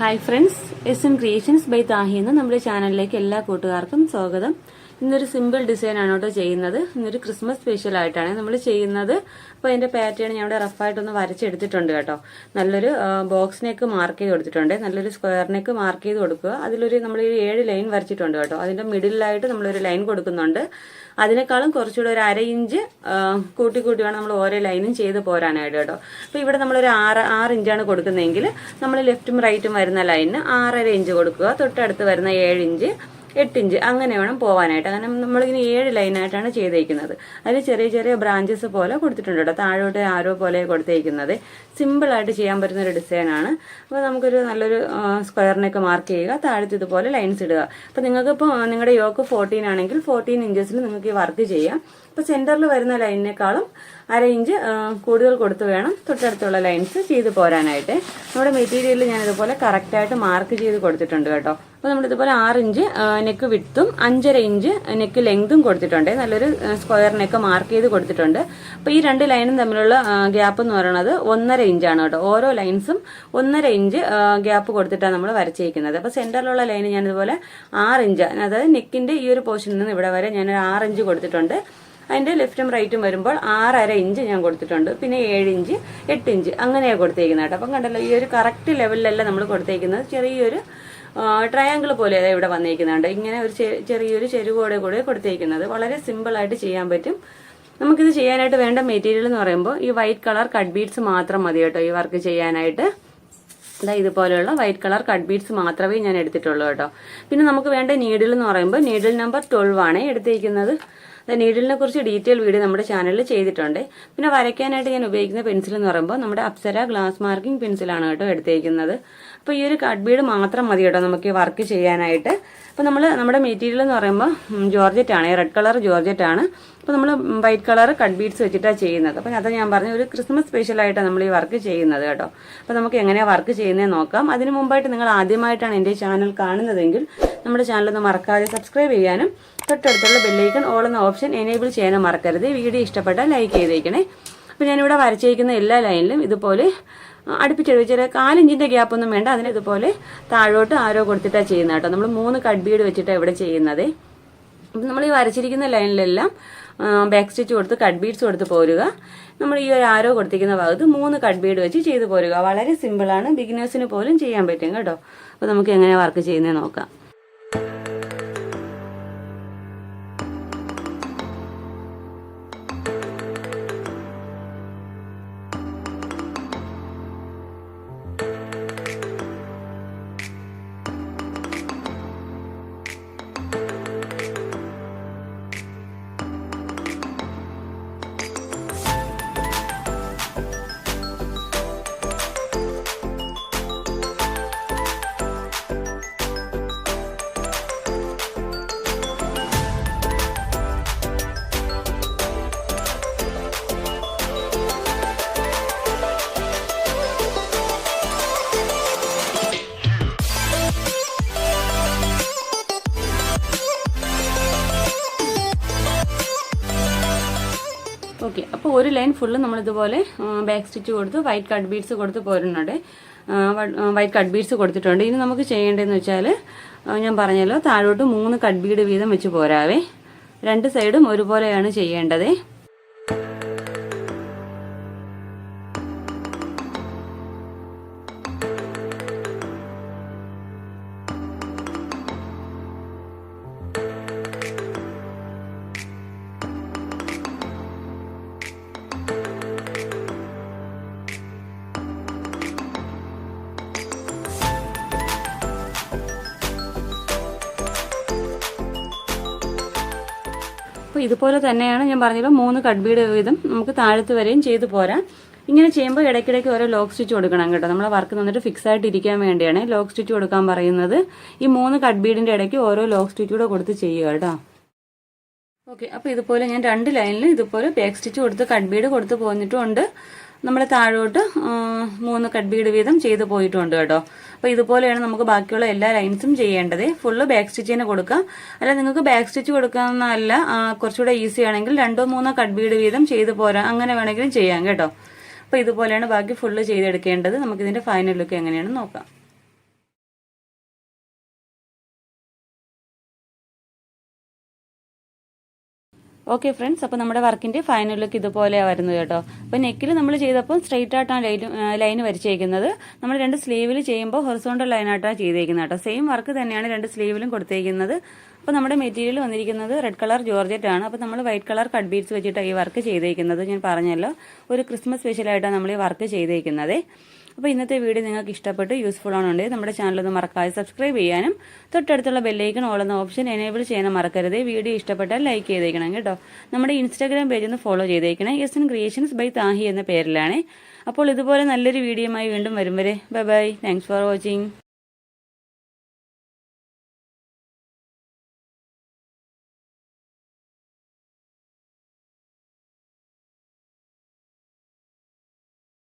Hi friends S N creations by Thahi എന്ന നമ്മുടെ ചാനലിലേക്ക് എല്ലാ കൂട്ടുകാർക്കും സ്വാഗതം. ഇന്നൊരു സിമ്പിൾ ഡിസൈൻ ആണ് കേട്ടോ ചെയ്യുന്നത്. ഇന്നൊരു ക്രിസ്മസ് സ്പെഷ്യൽ ആയിട്ടാണ് നമ്മൾ ചെയ്യുന്നത്. അപ്പോൾ അതിന്റെ പാറ്റേൺ ഞാൻ ഇവിടെ റഫായിട്ടൊന്ന് വരച്ചെടുത്തിട്ടുണ്ട് കേട്ടോ. നല്ലൊരു ബോക്സിനേക്ക് മാർക്ക് ചെയ്ത് കൊടുത്തിട്ടുണ്ട്. നല്ലൊരു സ്ക്വയറിനേക്ക് നെക്ക് മാർക്ക് ചെയ്ത് കൊടുക്കുക. അതിലൊരു നമ്മൾ ഈ ഏഴ് ലൈൻ വരച്ചിട്ടുണ്ട് കേട്ടോ. അതിന്റെ മിഡിലായിട്ട് നമ്മളൊരു ലൈൻ കൊടുക്കുന്നുണ്ട്. അതിനേക്കാളും കുറച്ചുകൂടെ ഒരു അര ഇഞ്ച് കൂട്ടി കൂട്ടി വേണം നമ്മൾ ഓരോ ലൈനും ചെയ്ത് പോരാനായിട്ട് കേട്ടോ. അപ്പോൾ ഇവിടെ നമ്മളൊരു ആറ് ആറ് ഇഞ്ചാണ് കൊടുക്കുന്നതെങ്കിൽ നമ്മൾ ലെഫ്റ്റും റൈറ്റും വരുന്ന ലൈനിന് ആറര ഇഞ്ച് കൊടുക്കുക. തൊട്ടടുത്ത് വരുന്ന ഏഴ് ഇഞ്ച് എട്ട് ഇഞ്ച് അങ്ങനെ വേണം പോവാനായിട്ട്. അങ്ങനെ നമ്മളിങ്ങനെ ഏഴ് ലൈനായിട്ടാണ് ചെയ്തേക്കുന്നത്. അതിൽ ചെറിയ ചെറിയ ബ്രാഞ്ചസ് പോലെ കൊടുത്തിട്ടുണ്ട് കേട്ടോ. താഴോട്ട് ആരോ പോലെ കൊടുത്തേക്കുന്നത്. സിമ്പിളായിട്ട് ചെയ്യാൻ പറ്റുന്ന ഒരു ഡിസൈനാണ് അപ്പോൾ നമുക്കൊരു നല്ലൊരു സ്ക്വയറിനൊക്കെ മാർക്ക് ചെയ്യുക. താഴത്ത് ഇതുപോലെ ലൈൻസ് ഇടുക. അപ്പോൾ നിങ്ങൾക്ക് ഇപ്പോൾ നിങ്ങളുടെ യോക്ക് ഫോർട്ടീൻ ആണെങ്കിൽ ഫോർട്ടീൻ ഇഞ്ചസിൽ നിങ്ങൾക്ക് ഈ വർക്ക് ചെയ്യാം. അപ്പോൾ സെന്ററിൽ വരുന്ന ലൈനിനേക്കാളും അര ഇഞ്ച് കൂടുതൽ കൊടുത്ത് വേണം തൊട്ടടുത്തുള്ള ലൈൻസ് ചെയ്ത് പോരാനായിട്ട്. നമ്മുടെ മെറ്റീരിയലിൽ ഞാൻ ഇതുപോലെ കറക്റ്റായിട്ട് മാർക്ക് ചെയ്ത് കൊടുത്തിട്ടുണ്ട് കേട്ടോ. അപ്പോൾ നമ്മളിതുപോലെ ആറ് ഇഞ്ച് നെക്ക് വിട്ടും അഞ്ചര ഇഞ്ച് നെക്ക് ലെങ്തും കൊടുത്തിട്ടുണ്ട്. നല്ലൊരു സ്ക്വയർ നെക്ക് മാർക്ക് ചെയ്ത് കൊടുത്തിട്ടുണ്ട്. അപ്പോൾ ഈ രണ്ട് ലൈനും തമ്മിലുള്ള ഗ്യാപ്പ് എന്ന് പറയുന്നത് ഒന്നര ഇഞ്ചാണ് കേട്ടോ. ഓരോ ലൈൻസും ഒന്നര ഇഞ്ച് ഗ്യാപ്പ് കൊടുത്തിട്ടാണ് നമ്മൾ വരച്ചേക്കുന്നത്. അപ്പോൾ സെന്ററിലുള്ള ലൈന് ഞാനിതുപോലെ ആറ് ഇഞ്ച് അതായത് നെക്കിന്റെ ഈ ഒരു പോർഷനിൽ നിന്ന് ഇവിടെ വരെ ഞാനൊരു ആറ് ഇഞ്ച് കൊടുത്തിട്ടുണ്ട്. അതിന്റെ ലെഫ്റ്റും റൈറ്റും വരുമ്പോൾ ആറര ഇഞ്ച് ഞാൻ കൊടുത്തിട്ടുണ്ട്. പിന്നെ ഏഴ് ഇഞ്ച് എട്ട് ഇഞ്ച് അങ്ങനെയാണ് കൊടുത്തേക്കുന്നത് കേട്ടോ. അപ്പം കണ്ടല്ലോ ഈ ഒരു കറക്റ്റ് ലെവലിലല്ല നമ്മൾ കൊടുത്തേക്കുന്നത്. ചെറിയൊരു ട്രയാങ്കിൾ പോലെ ഇവിടെ വന്നേക്കുന്നുണ്ട് ഇങ്ങനെ ഒരു ചെറിയൊരു ചെരുവോടെ കൂടെ കൊടുത്തേക്കുന്നത്. വളരെ സിമ്പിൾ ആയിട്ട് ചെയ്യാൻ പറ്റും. നമുക്കിത് ചെയ്യാനായിട്ട് വേണ്ട മെറ്റീരിയൽ എന്ന് പറയുമ്പോൾ ഈ വൈറ്റ് കളർ കട്ട് ബീഡ്സ് മാത്രം മതി കേട്ടോ ഈ വർക്ക് ചെയ്യാനായിട്ട്. ഇതാ ഇതുപോലെയുള്ള വൈറ്റ് കളർ കട്ട് ബീഡ്സ് മാത്രമേ ഞാൻ എടുത്തിട്ടുള്ളൂ കേട്ടോ. പിന്നെ നമുക്ക് വേണ്ട നീഡിൽ എന്ന് പറയുമ്പോൾ നീഡിൽ നമ്പർ ട്വൽവ് ആണ് എടുത്തേക്കുന്നത്. നീഡിലിനെ കുറിച്ച് ഡീറ്റെയിൽ വീഡിയോ നമ്മുടെ ചാനലിൽ ചെയ്തിട്ടുണ്ട്. പിന്നെ വരയ്ക്കാനായിട്ട് ഞാൻ ഉപയോഗിക്കുന്ന പെൻസിൽ എന്ന് പറയുമ്പോൾ നമ്മുടെ അപ്സര ഗ്ലാസ് മാർക്കിംഗ് പെൻസിലാണ് കേട്ടോ എടുത്തേക്കുന്നത്. അപ്പോൾ ഈ ഒരു കട്ട് ബീഡ് മാത്രം മതി കേട്ടോ നമുക്ക് വർക്ക് ചെയ്യാനായിട്ട്. അപ്പോൾ നമ്മൾ നമ്മുടെ മെറ്റീരിയൽ എന്ന് പറയുമ്പോൾ ജോർജറ്റ് ആണ്. റെഡ് കളർ ജോർജറ്റ് ആണ്. അപ്പോൾ നമ്മൾ വൈറ്റ് കളർ കട്ട് ബീഡ്സ് വെച്ചിട്ടാണ് ചെയ്യുന്നത്. അപ്പോൾ അത് ഞാൻ പറഞ്ഞു ഒരു ക്രിസ്മസ് സ്പെഷ്യലായിട്ടാണ് നമ്മൾ ഈ വർക്ക് ചെയ്യുന്നത് കേട്ടോ. അപ്പോൾ നമുക്ക് എങ്ങനെയാണ് വർക്ക് ചെയ്യുന്നത് നോക്കാം. അതിന് മുമ്പായിട്ട് നിങ്ങൾ ആദ്യമായിട്ടാണ് എന്റെ ചാനൽ കാണുന്നതെങ്കിൽ നമ്മുടെ ചാനൽ ഒന്ന് മറക്കാതെ സബ്സ്ക്രൈബ് ചെയ്യാനും തൊട്ടടുത്തുള്ള ബെല്ലൈക്കൺ ഓൾ എന്ന ഓപ്ഷൻ എനേബിൾ ചെയ്യാനും മറക്കരുത്. വീഡിയോ ഇഷ്ടപ്പെട്ടാൽ ലൈക്ക് ചെയ്തേക്കണേ. അപ്പോൾ ഞാനിവിടെ വരച്ചിരിക്കുന്ന എല്ലാ ലൈനിലും ഇതുപോലെ അടുപ്പിച്ചെടുത്ത് ചെറിയ കാലിഞ്ചിന്റെ ഗ്യാപ്പൊന്നും വേണ്ട അതിന് ഇതുപോലെ താഴോട്ട് ആരോ കൊടുത്തിട്ടാണ് ചെയ്യുന്നത് കേട്ടോ. നമ്മൾ മൂന്ന് കട്ട് ബീഡ് വെച്ചിട്ടാണ് ഇവിടെ ചെയ്യുന്നത്. അപ്പം നമ്മൾ ഈ വരച്ചിരിക്കുന്ന ലൈനിലെല്ലാം ബാക്ക് സ്റ്റിച്ച് കൊടുത്ത് കട്ട് ബീഡ്സ് കൊടുത്ത് പോരുക. നമ്മൾ ഈ ഒരു ആരോ കൊടുത്തിരിക്കുന്ന ഭാഗത്ത് മൂന്ന് കട്ട് ബീഡ് വെച്ച് ചെയ്ത് പോരുക. വളരെ സിമ്പിളാണ് ബിഗിനേഴ്സിന് പോലും ചെയ്യാൻ പറ്റും കേട്ടോ. അപ്പോൾ നമുക്ക് എങ്ങനെ വർക്ക് ചെയ്യുന്നത് നോക്കാം. ഓക്കെ അപ്പോൾ ഒരു ലൈൻ ഫുള്ള് നമ്മളിതുപോലെ ബാക്ക് സ്റ്റിച്ച് കൊടുത്ത് വൈറ്റ് കട്ട് ബീഡ്സ് കൊടുത്ത് പോരുന്നുണ്ട്. വൈറ്റ് കട്ട് ബീഡ്സ് കൊടുത്തിട്ടുണ്ട്. ഇനി നമുക്ക് ചെയ്യേണ്ടതെന്ന് വെച്ചാൽ ഞാൻ പറഞ്ഞല്ലോ താഴോട്ട് മൂന്ന് കട്ട് ബീഡ് വീതം വെച്ച് പോരാവേ. രണ്ട് സൈഡും ഒരുപോലെയാണ് ചെയ്യേണ്ടത്. അപ്പോൾ ഇതുപോലെ തന്നെയാണ് ഞാൻ പറഞ്ഞല്ലോ മൂന്ന് കട്ബീഡ് ബീഡ് വീതം നമുക്ക് താഴത്ത് വരെയും ചെയ്തു പോരാം. ഇങ്ങനെ ചെയ്യുമ്പോൾ ഇടയ്ക്കിടയ്ക്ക് ഓരോ ലോക്ക് സ്റ്റിച്ച് കൊടുക്കണം കേട്ടോ. നമ്മളെ വർക്ക് നിന്നിട്ട് ഫിക്സ് ആയിട്ട് ഇരിക്കാൻ വേണ്ടിയാണ് ലോക്ക് സ്റ്റിച്ച് കൊടുക്കാൻ പറയുന്നത്. ഈ മൂന്ന് കട്ട് ബീഡിന്റെ ഇടയ്ക്ക് ഓരോ ലോക്ക് സ്റ്റിച്ച് കൂടെ കൊടുത്ത് ചെയ്യുക കേട്ടോ. ഓക്കെ അപ്പോൾ ഇതുപോലെ ഞാൻ രണ്ട് ലൈനിൽ ഇതുപോലെ പേക്ക് സ്റ്റിച്ച് കൊടുത്ത് കട്ട് കൊടുത്ത് പോന്നിട്ടുണ്ട്. നമ്മൾ താഴോട്ട് മൂന്ന് കട്ട് വീതം ചെയ്ത് പോയിട്ടുണ്ട് കേട്ടോ. അപ്പോൾ ഇതുപോലെയാണ് നമുക്ക് ബാക്കിയുള്ള എല്ലാ ലൈൻസും ചെയ്യേണ്ടത്. ഫുള്ള് ബാക്ക് സ്റ്റിച്ച് തന്നെ കൊടുക്കാം അല്ല നിങ്ങൾക്ക് ബാക്ക് സ്റ്റിച്ച് കൊടുക്കാമെന്നല്ല കുറച്ചുകൂടെ ഈസി ആണെങ്കിൽ രണ്ടോ മൂന്നോ കട്ട് ബീഡ് വീതം ചെയ്ത് പോരാ. അങ്ങനെ വേണമെങ്കിലും ചെയ്യാം കേട്ടോ. അപ്പോൾ ഇതുപോലെയാണ് ബാക്കി ഫുള്ള് ചെയ്തെടുക്കേണ്ടത്. നമുക്കിതിന്റെ ഫൈനൽ ലുക്ക് എങ്ങനെയാണെന്ന് നോക്കാം. ഓക്കെ ഫ്രണ്ട്സ് അപ്പോൾ നമ്മുടെ വർക്കിന്റെ ഫൈനൽ ലുക്ക് ഇതുപോലെയാണ് വരുന്നത് കേട്ടോ. അപ്പോൾ നെക്കിൽ നമ്മൾ ചെയ്തപ്പോൾ സ്ട്രെയിറ്റ് ആയിട്ടാണ് ലൈൻ ലൈൻ വരച്ചേക്കുന്നത്. നമ്മൾ രണ്ട് സ്ലീവിൽ ചെയ്യുമ്പോൾ ഹൊറിസോണ്ടൽ ലൈനായിട്ടാണ് ചെയ്തേക്കുന്നത് കേട്ടോ. സെയിം വർക്ക് തന്നെയാണ് രണ്ട് സ്ലീവിലും കൊടുത്തേക്കുന്നത്. അപ്പോൾ നമ്മുടെ മെറ്റീരിയൽ വന്നിരിക്കുന്നത് റെഡ് കളർ ജോർജറ്റ് ആണ്. അപ്പോൾ നമ്മൾ വൈറ്റ് കളർ കട്ട് ബീഡ്സ് വെച്ചിട്ടാണ് ഈ വർക്ക് ചെയ്തേക്കുന്നത്. ഞാൻ പറഞ്ഞല്ലോ ഒരു ക്രിസ്മസ് സ്പെഷ്യലായിട്ടാണ് നമ്മൾ ഈ വർക്ക് ചെയ്തേക്കുന്നത്. അപ്പോൾ ഇന്നത്തെ വീഡിയോ നിങ്ങൾക്ക് ഇഷ്ടപ്പെട്ട് യൂസ്ഫുൾ ആണെന്നുണ്ടെങ്കിൽ നമ്മുടെ ചാനൽ ഒന്ന് മറക്കാതെ സബ്സ്ക്രൈബ് ചെയ്യാനും തൊട്ടടുത്തുള്ള ബെല്ലൈക്കൺ ഓളുന്ന ഓപ്ഷൻ എനേബിൾ ചെയ്യാൻ മറക്കരുത്. വീഡിയോ ഇഷ്ടപ്പെട്ടാൽ ലൈക്ക് ചെയ്തേക്കണം കേട്ടോ. നമ്മുടെ ഇൻസ്റ്റാഗ്രാം പേജ് ഒന്ന് ഫോളോ ചെയ്തേക്കണം. S N creations by Thahi എന്ന പേരിലാണ്. അപ്പോൾ ഇതുപോലെ നല്ലൊരു വീഡിയോയുമായി വീണ്ടും വരും വരെ bye bye thanks for watching